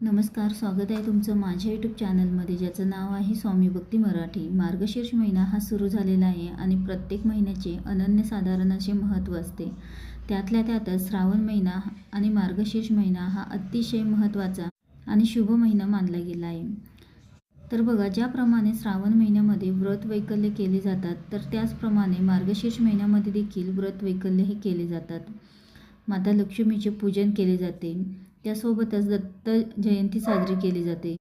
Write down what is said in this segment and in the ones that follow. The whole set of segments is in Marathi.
नमस्कार स्वागत आहे तुमचं माझ्या यूट्यूब चॅनलमध्ये ज्याचं नाव आहे स्वामी भक्ती मराठी. मार्गशीर्ष महिना हा सुरू झालेला आहे आणि प्रत्येक महिन्याचे अनन्यसाधारण असे महत्त्व असते. त्यातल्या त्यातच श्रावण महिना आणि मार्गशीर्ष महिना हा अतिशय महत्त्वाचा आणि शुभ महिना मानला गेला आहे. तर बघा ज्याप्रमाणे श्रावण महिन्यामध्ये व्रत वैकल्य केले जातात तर त्याचप्रमाणे मार्गशीर्ष महिन्यामध्ये देखील व्रत वैकल्य हे केले जातात. माता लक्ष्मीचे पूजन केले जाते. त्यासोबतच दत्त जयंती साजरी केली जाते.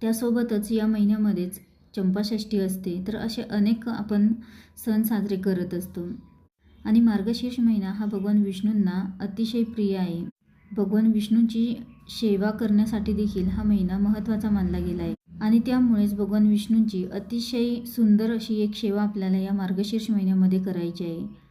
त्यासोबतच या महिन्यामध्येच चंपाषष्ठी असते तर असे अनेक आपण सण साजरे करत असतो. आणि मार्गशीर्ष महिना हा भगवान विष्णूंना अतिशय प्रिय आहे. भगवान विष्णूंची सेवा करण्यासाठी देखील हा महिना महत्त्वाचा मानला गेला आहे. आणि त्यामुळेच भगवान विष्णूंची अतिशय सुंदर अशी एक सेवा आपल्याला या मार्गशीर्ष महिन्यामध्ये करायची आहे.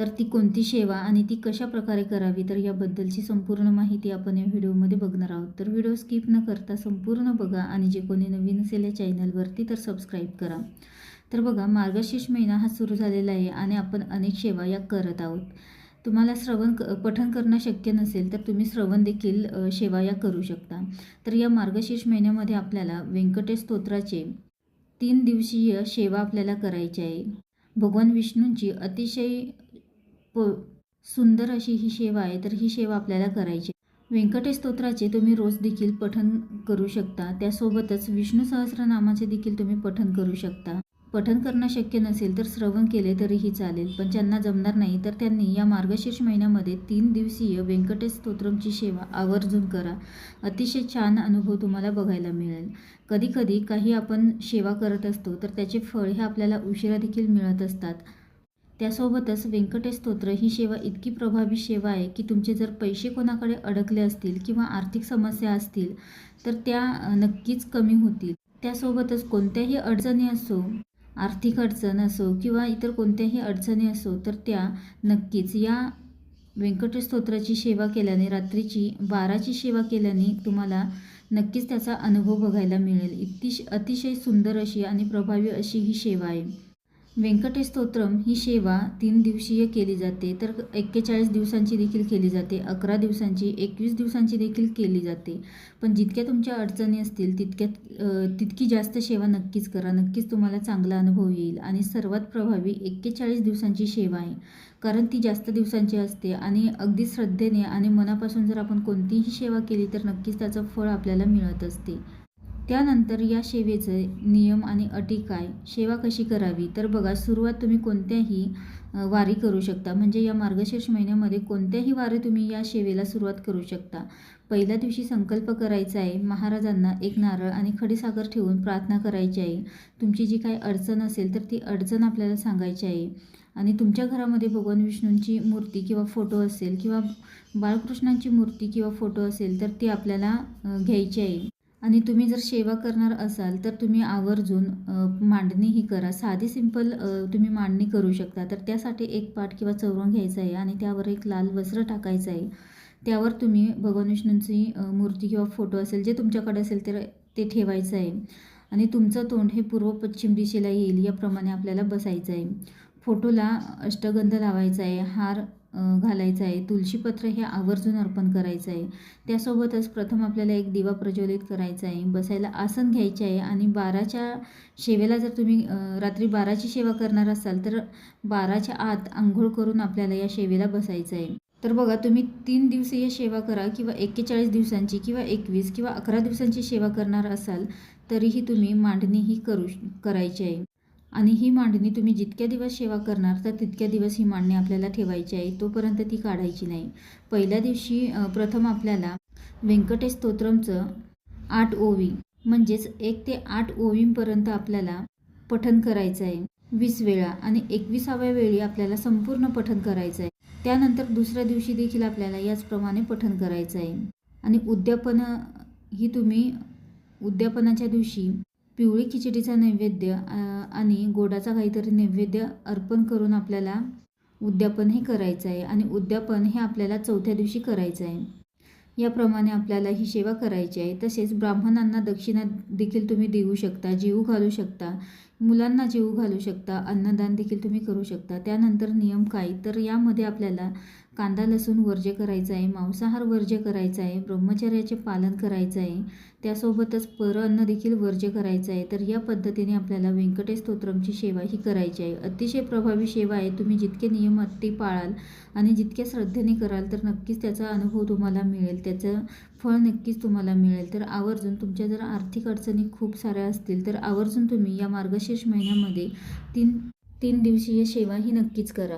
तर ती कोणती सेवा आणि ती कशा प्रकारे करावी तर याबद्दलची संपूर्ण माहिती आपण या व्हिडिओमध्ये बघणार आहोत. तर व्हिडिओ स्किप न करता संपूर्ण बघा आणि जे कोणी नवीन असेल या चॅनलवरती तर सबस्क्राईब करा. तर बघा मार्गशीर्ष महिना हा सुरू झालेला आहे आणि आपण अनेक सेवा या करत आहोत. तुम्हाला श्रवण क पठण करणं शक्य नसेल तर तुम्ही श्रवण देखील सेवा या करू शकता. तर या मार्गशीर्ष महिन्यामध्ये आपल्याला व्यंकटेश स्तोत्राचे तीन दिवसीय सेवा आपल्याला करायची आहे. भगवान विष्णूंची अतिशय प सुंदर अशी ही सेवा आहे तर ही सेवा आपल्याला करायची व्यंकटेश स्तोत्राचे तुम्ही रोज देखील पठन करू शकता. त्यासोबतच विष्णू सहस्रनामाचे देखील तुम्ही पठन करू शकता. पठन करणं शक्य नसेल तर श्रवण केले तरीही चालेल पण ज्यांना जमणार नाही तर त्यांनी या मार्गशीर्ष महिन्यामध्ये तीन दिवसीय व्यंकटेश स्तोत्रमची सेवा आवर्जून करा. अतिशय छान अनुभव तुम्हाला बघायला मिळेल. कधीकधी काही आपण सेवा करत असतो तर त्याचे फळ हे आपल्याला उशिरा देखील मिळत असतात. त्यासोबतच व्यंकटेश स्तोत्र ही सेवा इतकी प्रभावी सेवा आहे की तुमचे जर पैसे कोणाकडे अडकले असतील किंवा आर्थिक समस्या असतील तर त्या नक्कीच कमी होतील. त्यासोबतच कोणत्याही अडचणी असो आर्थिक अडचण असो किंवा इतर कोणत्याही अडचणी असो तर त्या नक्कीच या व्यंकटेश स्तोत्राची सेवा केल्याने रात्रीची बाराची सेवा केल्याने तुम्हाला नक्कीच त्याचा अनुभव बघायला मिळेल. इतकी अतिशय सुंदर अशी आणि प्रभावी अशी ही सेवा आहे. व्यंकटेश स्तोत्रम ही सेवा तीन दिवसीय केली जाते तर एक्केचाळीस दिवसांची देखील केली जाते अकरा दिवसांची एकवीस दिवसांची देखील केली जाते. पण जितक्या तुमच्या अडचणी असतील तितक्यात तितकी जास्त सेवा नक्कीच करा. नक्कीच तुम्हाला चांगला अनुभव येईल. आणि सर्वात प्रभावी एक्केचाळीस दिवसांची सेवा आहे. कारण ती जास्त दिवसांची असते आणि अगदी श्रद्धेने आणि मनापासून जर आपण कोणतीही सेवा केली तर नक्कीच त्याचं फळ आपल्याला मिळत असते. त्यानंतर या सेवेचे नियम आणि अटी काय? सेवा कशी करावी? तर बघा सुरुवात तुम्ही कोणत्याही वारी करू शकता. म्हणजे या मार्गशीर्ष महिन्यामध्ये कोणत्याही वारी तुम्ही या सेवेला सुरुवात करू शकता. पहिल्या दिवशी संकल्प करायचा आहे महाराजांना एक नारळ आणि खडीसागर ठेवून प्रार्थना करायची आहे. तुमची जी काही अडचण असेल तर ती अडचण आपल्याला सांगायची आहे. आणि तुमच्या घरामध्ये भगवान विष्णूंची मूर्ती किंवा फोटो असेल किंवा बाळकृष्णांची मूर्ती किंवा फोटो असेल तर ती आपल्याला घ्यायची आहे. आणि तुम्ही जर सेवा करणार असाल तर तुम्ही आवर्जून मांडणी मांडणीही करा. साधी सिंपल तुम्ही मांडणी करू शकता. तर त्यासाठी एक पाट किंवा चौरंग घ्यायचा आहे आणि त्यावर एक लाल वस्त्र टाकायचं आहे. त्यावर तुम्ही भगवान विष्णूंची मूर्ती किंवा फोटो असेल जे तुमच्याकडे असेल तर ते ठेवायचं आहे. आणि तुमचं तोंड हे पूर्व पश्चिम दिशेला येईल याप्रमाणे आपल्याला बसायचं आहे. फोटोला अष्टगंध लावायचा आहे. हार घालायचं आहे. तुळशीपत्र हे आवर्जून अर्पण करायचं आहे. त्यासोबतच प्रथम आपल्याला एक दिवा प्रज्वलित करायचा आहे. बसायला आसन घ्यायचे आहे आणि बाराच्या सेवेला जर तुम्ही रात्री बाराची सेवा करणार असाल तर बाराच्या आत आंघोळ करून आपल्याला या सेवेला बसायचं आहे. तर बघा तुम्ही तीन दिवसीय सेवा करा किंवा एक्केचाळीस दिवसांची किंवा एकवीस किंवा अकरा दिवसांची सेवा करणार असाल तरीही तुम्ही मांडणी ही करू करायची आहे. आणि ही मांडणी तुम्ही जितक्या दिवस सेवा करणार तर तितक्या दिवस ही मांडणी आपल्याला ठेवायची आहे. तोपर्यंत ती काढायची नाही. पहिल्या दिवशी प्रथम आपल्याला व्यंकटेश स्तोत्रमचं आठ ओवी म्हणजेच एक ते आठ ओवींपर्यंत आपल्याला पठन करायचं आहे. वीस वेळा आणि एकविसाव्या वेळी आपल्याला संपूर्ण पठन करायचं आहे. त्यानंतर दुसऱ्या दिवशी देखील आपल्याला याचप्रमाणे पठन करायचं आहे. आणि उद्यापन ही तुम्ही उद्यापनाच्या दिवशी पिवळी खिचडीचा नैवेद्य आणि गोडाचा काहीतरी नैवेद्य अर्पण करून आपल्याला उद्यापन हे करायचं आहे आणि उद्यापन हे आपल्याला चौथ्या दिवशी करायचं आहे. याप्रमाणे आपल्याला ही सेवा करायची आहे. तसेच ब्राह्मणांना दक्षिणा देखील तुम्ही देऊ शकता जीव घालू शकता मुलांना जीव घालू शकता अन्नदान देखील तुम्ही करू शकता. त्यानंतर नियम काय? तर यामध्ये आपल्याला कांदा लसूण वर्ज्य करायचं आहे मांसाहार वर्ज्य करायचा आहे ब्रह्मचर्याचे पालन करायचं आहे. त्यासोबतच परअन्न देखील वर्ज्य करायचं आहे. तर या पद्धतीने आपल्याला व्यंकटेश स्तोत्रमची सेवा ही करायची आहे. अतिशय प्रभावी सेवा आहे. तुम्ही जितके नियम अटी पाळाल आणि जितक्या श्रद्धेने कराल तर नक्कीच त्याचा अनुभव तुम्हाला मिळेल. त्याचं फळ नक्कीच तुम्हाला मिळेल. तर आवर्जून तुमच्या जर आर्थिक अडचणी खूप साऱ्या असतील तर आवर्जून तुम्ही या मार्गशीर्ष महिन्यामध्ये तीन तीन दिवसीय सेवा ही नक्कीच करा.